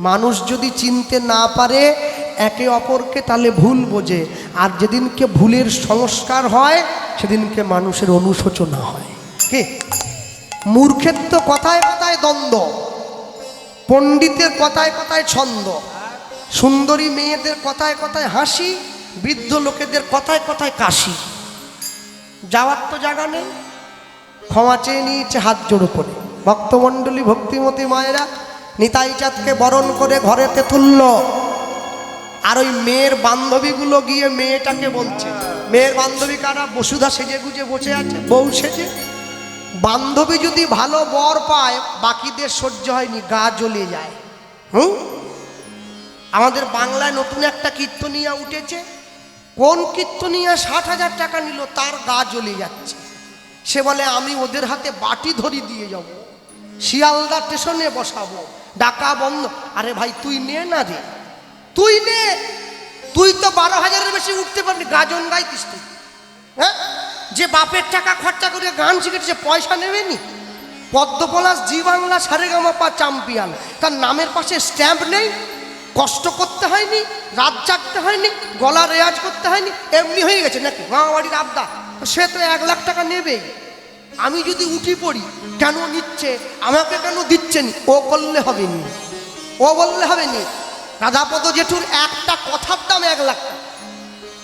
মানুষ যদি চিনতে না পারে, একে অপরকে তাহলে ভুল বোঝে। আর যেদিনকে ভুলের সংস্কার হয়, সেদিনকে মানুষের অনুশোচনা হয়। কে? মূর্খের তো কথায় কথায় দ্বন্দ্ব। পণ্ডিতের কথায় কথায় ছন্দ। সুন্দরী মেয়েদের কথায় কথায় হাসি, বৃদ্ধ লোকেদের কথায় কথায় কাশি। যাওয়ার তো জায়গা নেই। ক্ষমা চেয়ে নিয়েছে হাত জোড়ো করে। ভক্তমণ্ডলী ভক্তিমতী মায়েরা নিতাই চাঁদকে বরণ করে ঘরেতে তুলল। আর ওই মেয়ের বান্ধবীগুলো গিয়ে মেয়েটাকে বলছে, মেয়ের বান্ধবী কারা? বসুধা সেজে গুজে বসে আছে, বউ সেজে? বান্ধবী যদি ভালো বর পায়, বাকিদের সহ্য হয়নি, গা জ্বলে যায়। হুম? আমাদের বাংলায় নতুন একটা কীর্তনিয়া উঠেছে। কোন কীর্তনিয়া ষাট হাজার টাকা নিল, তার গা জ্বলে যাচ্ছে। সে বলে, আমি ওদের হাতে বাটি ধরি দিয়ে যাব। শিয়ালদা স্টেশনে বসাবো। ডাকা বন্ধ। আরে ভাই, তুই নে না রে। তুই নে। তুই তো বারো হাজারের বেশি উঠতে পারবি, গাজন গাইতিস তুই। হ্যাঁ? যে বাপের টাকা খরচা করে গান শিখেছে পয়সা নেবে নি? পদ্মপলাশ, জি বাংলা সারেগামাপা চ্যাম্পিয়ন তার নামের পাশে স্ট্যাম্প নেই, কষ্ট করতে হয়নি, রাত জাগতে হয়নি, গলা রেয়াজ করতে হয়নি, এমনি হয়ে গেছে নাকি? মামা বাড়ির আবদা সে তো এক লাখ টাকা নেবেই। আমি যদি উঠি পড়ি, কেন নিচ্ছে? আমাকে কেন দিচ্ছেন? ও করলে হবে নি ও বললে হবে নি রাধাপদ জেঠুর একটা কথার দাম এক লাখ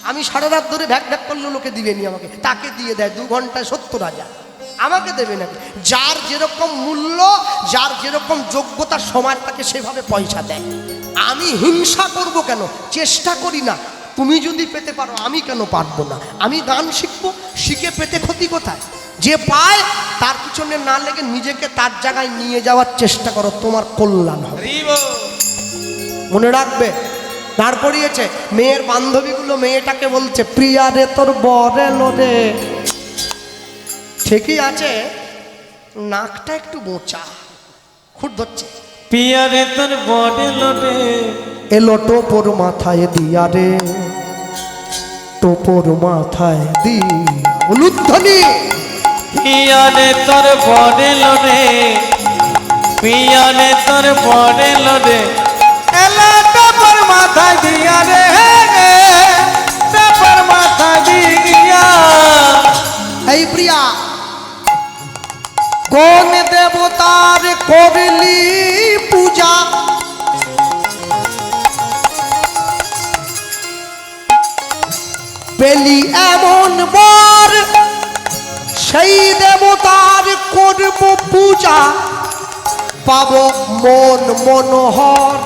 আমি সারা রাত ধরে ভ্যাক ভ্যাক করলে, লোকে দিবেনি আমাকে। তাকে দিয়ে দেয়, দু ঘন্টায় সত্তর হাজার। আমাকে দেবে না যার যেরকম মূল্য, যার যেরকম যোগ্যতা, সমাজ তাকে সেভাবে পয়সা দেয়। আমি হিংসা করব কেন? চেষ্টা করি না। তুমি যদি পেতে পারো, আমি কেন পারব না? আমি গান শিখব শিখে পেতে ক্ষতি কোথায়? যে পায় তার পিছনে না লেগে নিজেকে তার জায়গায় নিয়ে যাওয়ার চেষ্টা করো তোমার কল্যাণ হবে। মনে রাখবে দাঁড় করিয়েছে মেয়ের বান্ধবীগুলো মেয়েটাকে বলছে প্রিয়া রে তোর বরে রে। ঠিকই আছে নাকটা একটু বোচা খুট ধরছে। পিয়ারে তোর বডে লোডে এলো টোপর মাথায় দিয়া রে। টোপর মাথায় দি উলুধ্বনি পিয়ারে তোর বডে লোডে পিয়ারে তোর বডে লোডে এলা টাপর মাথায় দিয়া রে টাপর মাথায় দিয়া। এই প্রিয়া কোন দেবতার করলি পূজা? পেলি এমন সেই দেবতার করব পূজা। পাব মন মনোহর।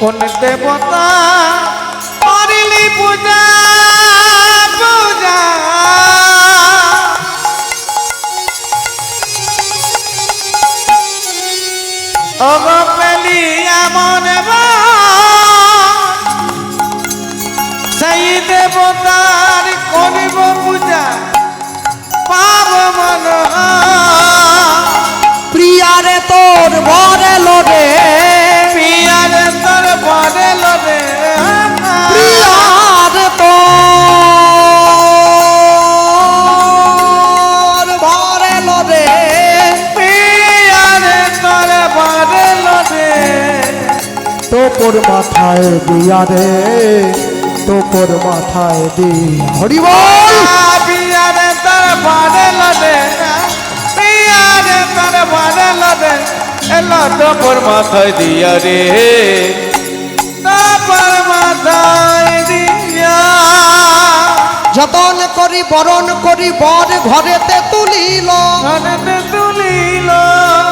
কোন দেবতা পারিলি পূজা পূজা। পেলি সেই দেবতার তোর বরে লোরে পিয়ারে তোর বরে লরে প্রিয়ার তোর ভরে লোরে পিয়ারে তোর বরে লরে তোপর মাথায় দিয়া রে তোপর মাথায় দিয়া হরি বল। পিয়ারে তোর বরে লরে পিয়ারে তোর বরে লরে এলো তোপর মাথায় দিয়া রে। তোপর মাথায় দিয়া। যতন করি বরণ করি বর ঘরেতে তুলিল। ঘরেতে তুলিল।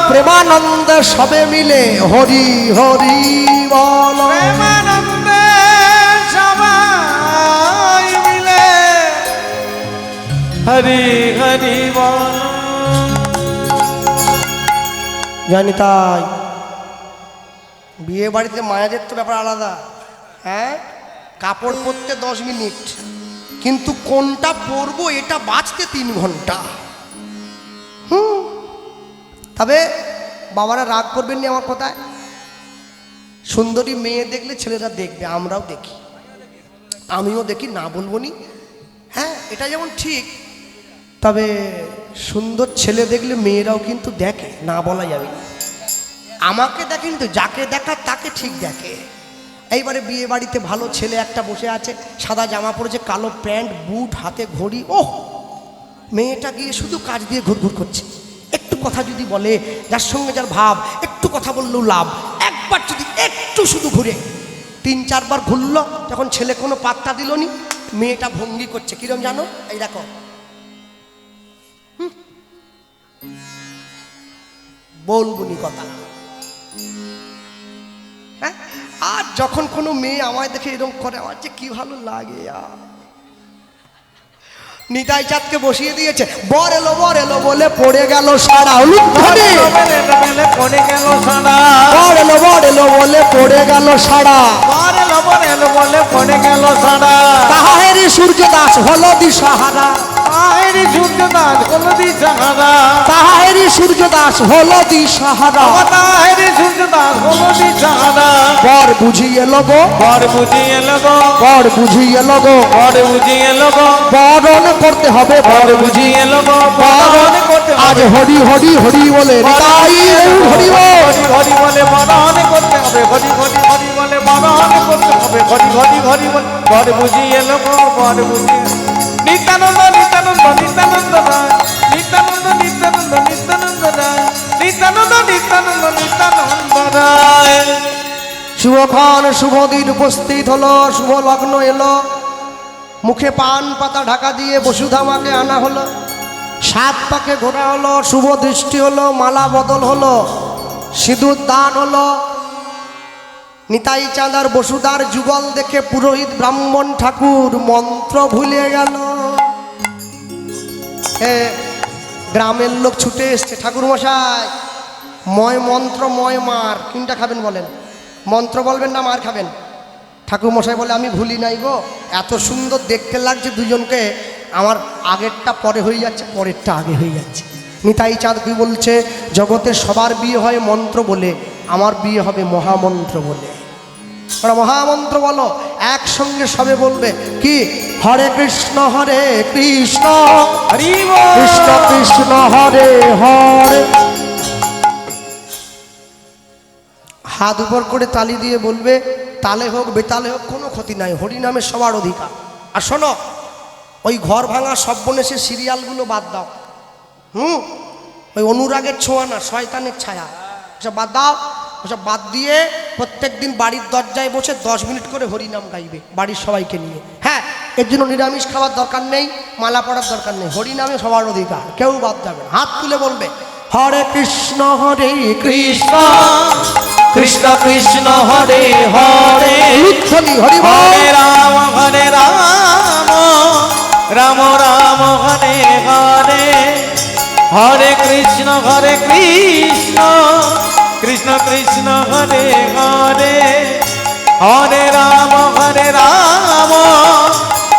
প্রেমানন্দ সবে মিলে হরি হরি বল। প্রেমানন্দে সবাই মিলে হরি হরি বল। জানি তাই। বিয়ে বাড়িতে মায়াদের তো ব্যাপার আলাদা। হ্যাঁ? কাপড় পরতে দশ মিনিট। কিন্তু কোনটা পরবো এটা বাঁচতে তিন ঘণ্টা। হুম। তবে বাবারা রাগ করবেন নি আমার কথায়? সুন্দরী মেয়ে দেখলে ছেলেরা দেখবে, আমরাও দেখি। আমিও দেখি, না বলব নি। হ্যাঁ এটা যেমন ঠিক। তবে সুন্দর ছেলে দেখলে মেয়েরাও কিন্তু দেখে, না বলা যাবে না। আমাকে দেখেন তো যাকে দেখা তাকে ঠিক দেখে। এইবারে বিয়ে বাড়িতে ভালো ছেলে একটা বসে আছে, সাদা জামা পরেছে, কালো প্যান্ট, বুট, হাতে ঘড়ি, ওহ! মেয়েটা গিয়ে শুধু কাজ দিয়ে ঘুরঘুর করছে। একটু কথা যদি বলে, যার সঙ্গে যার ভাব, একটু কথা বললেও লাভ। একবার যদি একটু শুধু ঘুরে, তিন চারবার ঘুরলো, যখন ছেলে কোনো পাত্তা দিল নি মেয়েটা ভঙ্গি করছে। কিরম জানো? এই দেখো। বলবুনি কথা। হ্যাঁ? আর যখন কোনো মেয়ে আমায় দেখে এরকম করে আমার যে কি ভালো লাগে আর। নিতাই চাঁদকে বসিয়ে দিয়েছে বর এলো বর এলো বলে পড়ে গেল সারা। ধরে। পড়ে গেল সাদা বর এলো বর এলো বলে পড়ে গেল সারা। পরে লবণ এলো বলে পড়ে গেল সাদা তাহারি সূর্য দাস হলো দিশাহারা। তাহারি বুঝিয়ে লগো বুঝিয়ে লগো বুঝিয়ে লগো বুঝিয়ে লগো বরণ করতে হবে বুঝিয়ে লগো বরণ করতে আজ হরি হরি হরি বলে হরি হরি বলে বরণ করতে হবে। হরি হরি হরি বলে বরণ করতে হবে। হরি হরি হরি বলে বর বুঝিয়ে লগো বর বুঝিয়ে নিত্যানন্দ শুভক্ষণ শুভ দিন উপস্থিত হলো শুভ লগ্ন এলো। মুখে পান পাতা ঢাকা দিয়ে বসুধামাকে আনা হলো। সাত পাকে ঘোরা হলো, শুভ দৃষ্টি হলো, মালা বদল হলো, সিঁদুর দান হলো। নিতাই চাঁদার বসুদার যুগল দেখে পুরোহিত ব্রাহ্মণ ঠাকুর মন্ত্র ভুলে গেল। গ্রামের লোক ছুটে এসছে। ঠাকুর মশাই ময় মন্ত্র, ময় মার। কোনটা খাবেন বলেন। মন্ত্র বলবেন না, মার খাবেন? ঠাকুর মশাই বলে, আমি ভুলি নাই গো। এত সুন্দর দেখতে লাগছে দুজনকে। আমার আগেরটা পরে হয়ে যাচ্ছে, পরেরটা আগে হয়ে যাচ্ছে। নিতাই চাঁদ কি বলছে? জগতে সবার বিয়ে হয় মন্ত্র বলে, আমার বিয়ে হবে মহামন্ত্র বলে। ওরা মহামন্ত্র বলো, একসঙ্গে সবে বলবে। কি? হরে কৃষ্ণ হরে কৃষ্ণ। হরি কৃষ্ণ কৃষ্ণ হরে হরে। হাত উপর করে তালি দিয়ে বলবে তালে হোক বেতালে হোক কোনো ক্ষতি নাই হরিনামের সবার অধিকার। আর শোনো ওই ঘর ভাঙা সব্যনেশের সিরিয়ালগুলো বাদ দাও। হুম? ওই অনুরাগের ছোঁয়া না শয়তানের ছায়া। ওসব বাদ দাও ওসব বাদ দিয়ে প্রত্যেক দিন বাড়ির দরজায় বসে দশ মিনিট করে হরিনাম গাইবে বাড়ির সবাইকে নিয়ে। হ্যাঁ এর জন্য নিরামিষ খাওয়ার দরকার নেই মালা পড়ার দরকার নেই হরিনামে সবার অধিকার কেউ বাদ যাবে না। হাত তুলে বলবে হরে কৃষ্ণ হরে কৃষ্ণ কৃষ্ণ কৃষ্ণ হরে হরে হরি। হরে রাম হরে রাম রাম রাম হরে হরে হরে কৃষ্ণ হরে কৃষ্ণ কৃষ্ণ কৃষ্ণ হরে হরে হরে রাম হরে রাম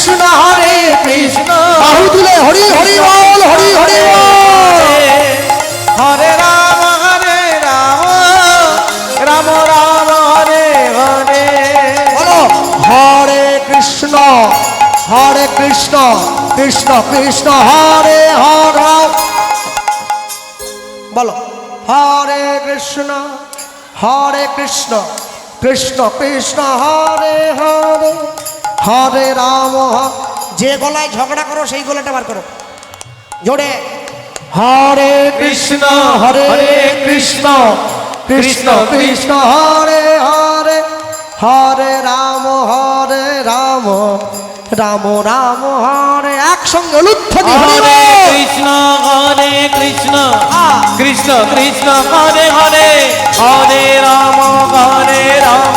কৃষ্ণ হরে কৃষ্ণ। বাহু তুলে হরি হরি বল হরি হরি বল। হরে রাম হরে রাম। রাম রাম হরে হরে। বলো হরে কৃষ্ণ হরে কৃষ্ণ কৃষ্ণ কৃষ্ণ হরে হরে। বলো হরে কৃষ্ণ হরে কৃষ্ণ কৃষ্ণ কৃষ্ণ হরে হরে। হরে রাম যে গলায় ঝগড়া করো সেই গলাটা বার করো। জোরে। হরে কৃষ্ণ হরে কৃষ্ণ কৃষ্ণ কৃষ্ণ। হরে হরে হরে রাম হরে রাম রাম রাম হরে। একসঙ্গে লুৎফনি হরি কৃষ্ণ হরে কৃষ্ণ। কৃষ্ণ কৃষ্ণ হরে হরে। হরে রাম হরে রাম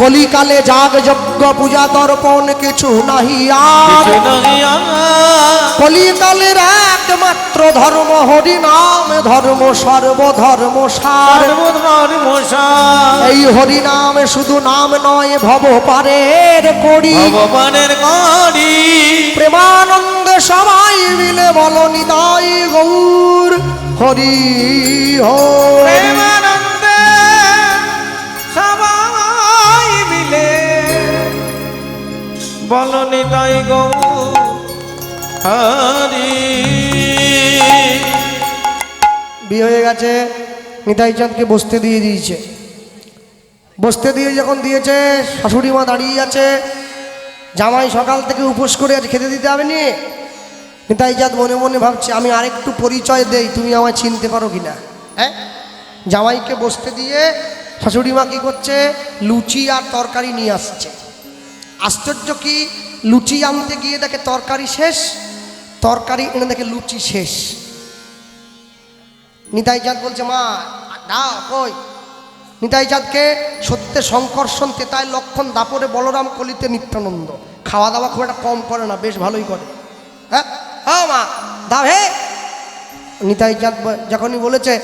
কলিকালে যাগ যজ্ঞ পূজা দর্পণ কিছু নাহি কলিকালের একমাত্র ধর্ম হরি নাম ধর্ম সর্বধর্ম সার। এই হরি নাম শুধু নাম নয় ভব পারের করি প্রেমানন্দ সবাই মিলে বল নিদাই গৌর হরি হরি। তাই গো, হরি। বিয়ে হয়ে গেছে, নিতাই চাঁদকে বসতে দিয়ে দিয়েছে। বসতে দিয়ে যখন দিয়েছে, শাশুড়ি মা দাঁড়িয়ে আছে, জামাই সকাল থেকে উপোস করে আজ খেতে দিতে হবে নি? নিতাই চাঁদ মনে মনে ভাবছে, আমি আরেকটু পরিচয় দেই, তুমি আমায় চিনতে পারো কি না হ্যাঁ? জামাইকে বসতে দিয়ে শাশুড়ি মা কী করছে, লুচি আর তরকারি নিয়ে আসছে। আশ্চর্য কি লুচি আনতে গিয়ে দেখে তরকারি শেষ, তরকারি এনে দেখে লুচি শেষ। নিতাই চাঁদ বলছে, মা, দাও, কই? নিতাই চাঁদকে সত্যে শঙ্কর্ষণ তেতায় লক্ষণ দাপরে বলরাম কলিতে নিত্যানন্দ। খাওয়া দাওয়া খুব একটা কম করে না, বেশ ভালোই করে। হ্যাঁ? হ্যাঁ মা, দাও, হে। নিতাই চাঁদ যখনই বলেছে,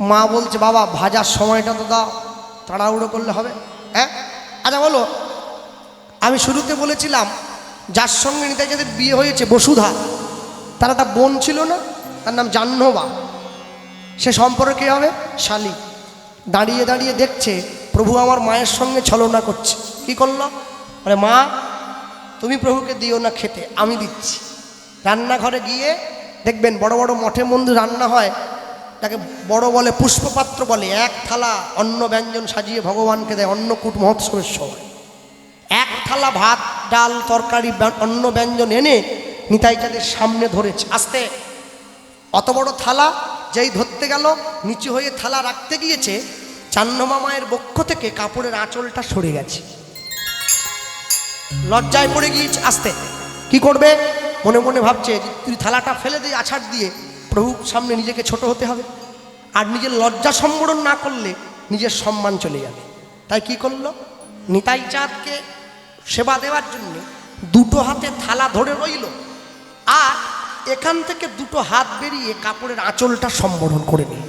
মা বলছে, বাবা, ভাজার সময়টা তো দাও, তাড়াহুড়ো করলে হবে। হ্যাঁ? আচ্ছা বলো। আমি শুরুতে বলেছিলাম, যার সঙ্গে নিতাই চাঁদের বিয়ে হয়েছে বসুধা, তারা তার বোন ছিল না, তার নাম জাহ্নবা। সে সম্পর্কে হবে? শালি দাঁড়িয়ে দাঁড়িয়ে দেখছে, প্রভু আমার মায়ের সঙ্গে ছলনা করছে। কি করল? বলে, মা, তুমি প্রভুকে দিও না খেতে, আমি দিচ্ছি। রান্নাঘরে গিয়ে দেখবেন, বড় বড় মঠে মন্দির রান্না হয়, তাকে বড় বলে পুষ্পপাত্র বলে, এক থালা অন্ন ব্যঞ্জন সাজিয়ে ভগবানকে দেয়, অন্নকূট মহোৎসবের সময়। থালা, ভাত, ডাল, তরকারি অন্য ব্যঞ্জন এনে নিতাই চাঁদের সামনে ধরেছে। আস্তে। অত বড় থালা যেই ধরতে গেল, নিচু হয়ে থালা রাখতে গিয়েছে, চান্নমা মায়ের বক্ষ থেকে কাপড়ের আঁচলটা সরে গেছে। লজ্জায় পড়ে গিয়েছে, আস্তে। কি করবে? মনে মনে ভাবছে, তুই থালাটা ফেলে দিয়ে আছাড় দিয়ে। প্রভুর সামনে নিজেকে ছোট হতে হবে। আর নিজের লজ্জা সম্বরণ না করলে নিজের সম্মান চলে যাবে। তাই কি করল? নিতাই চাঁদকে সেবা দেওয়ার জন্য দুটো হাতে থালা ধরে রইল। আর এখান থেকে দুটো হাত বেরিয়ে কাপড়ের আঁচলটা সম্বোধন করে নিল।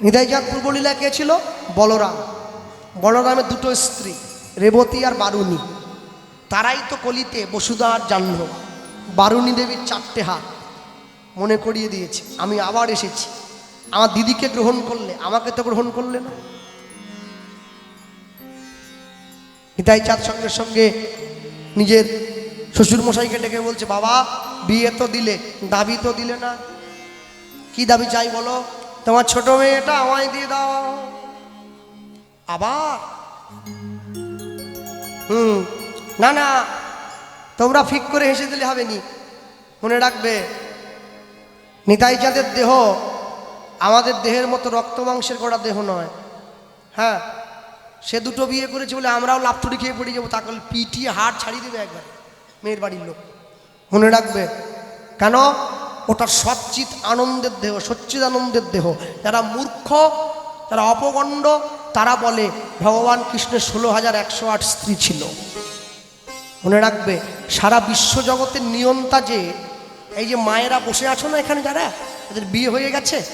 নিতাইচাঁদ পূর্বলীলা কে ছিল? বলরাম। বলরামের দুটো স্ত্রী, রেবতী আর বারুণী। তারাই তো কলিতে বসুধা আর জাহ্ন। বারুণী দেবীর চারটে হাত মনে করিয়ে দিয়েছে, আমি আবার এসেছি। আমার দিদিকে গ্রহণ করলে, আমাকে তো গ্রহণ করলে না। নিতাই চাঁদ সঙ্গে সঙ্গে নিজের শ্বশুর মশাইকে ডেকে বলছে, বাবা, বিয়ে তো দিলে, দাবি তো দিলে না। কি দাবি চাই বলো? তোমার ছোট মেয়েটা আমায় দিয়ে দাও। আবার? হুম, না না, তোমরা ফিক করে হেসে দিলে হবে নি, মনে রাখবে। নিতাই চাঁদের দেহ আমাদের দেহের মতো রক্ত মাংসের করা দেহ নয়। হ্যাঁ সে দুটো বিয়ে করেছে বলে আমরাও লাফটুরি খেয়ে পড়ে যাব। তাকে পিটিয়ে হাড় ছাড়িয়ে দেবে একবার। মেয়ের বাড়ির লোক। মনে রাখবে, কেন? ওটা সচ্চিত আনন্দের দেহ সচ্চিত আনন্দের দেহ। যারা মূর্খ, যারা অপগণ্ড, তারা বলে, ভগবান কৃষ্ণের ষোলো হাজার একশো আট স্ত্রী ছিল। মনে রাখবে, সারা বিশ্বজগতের নিয়ন্তা যে, এই যে মায়েরা বসে আছো না এখানে যারা, তাদের বিয়ে হয়ে গেছে।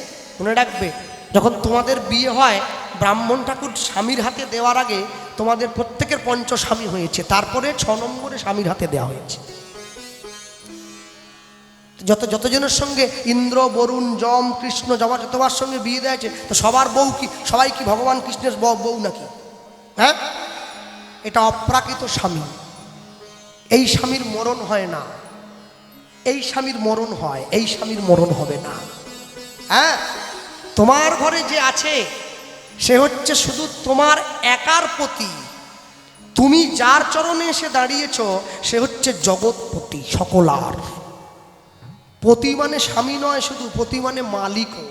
মনে রাখবে, যখন তোমাদের বিয়ে হয় ব্রাহ্মণ ঠাকুর স্বামীর হাতে দেওয়ার আগে তোমাদের প্রত্যেকের পঞ্চ স্বামী হয়েছে, তারপরে ছ নম্বরে স্বামীর হাতে দেওয়া হয়েছে। যত যতজনের সঙ্গে ইন্দ্র, বরুণ, যম, কৃষ্ণ জমা যতবার সঙ্গে বিয়ে দেওয়া হয়েছে, তো সবার বউ কি, সবাই কি ভগবান কৃষ্ণের বউ নাকি? হ্যাঁ? এটা অপ্রাকৃত স্বামী। এই স্বামীর মরণ হয় না। এই স্বামীর মরণ হয়, এই স্বামীর মরণ হবে না। হ্যাঁ? তোমার ঘরে যে আছে সে হচ্ছে শুধু তোমার একার প্রতি। তুমি যার চরণে এসে দাঁড়িয়েছ, সে হচ্ছে জগৎপতি, সকলার। পতি মানে স্বামী নয়, শুধু পতি মানে মালিকও।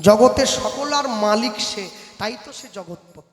জগতের সকলার মালিক সে, তাই তো সে জগৎপতি।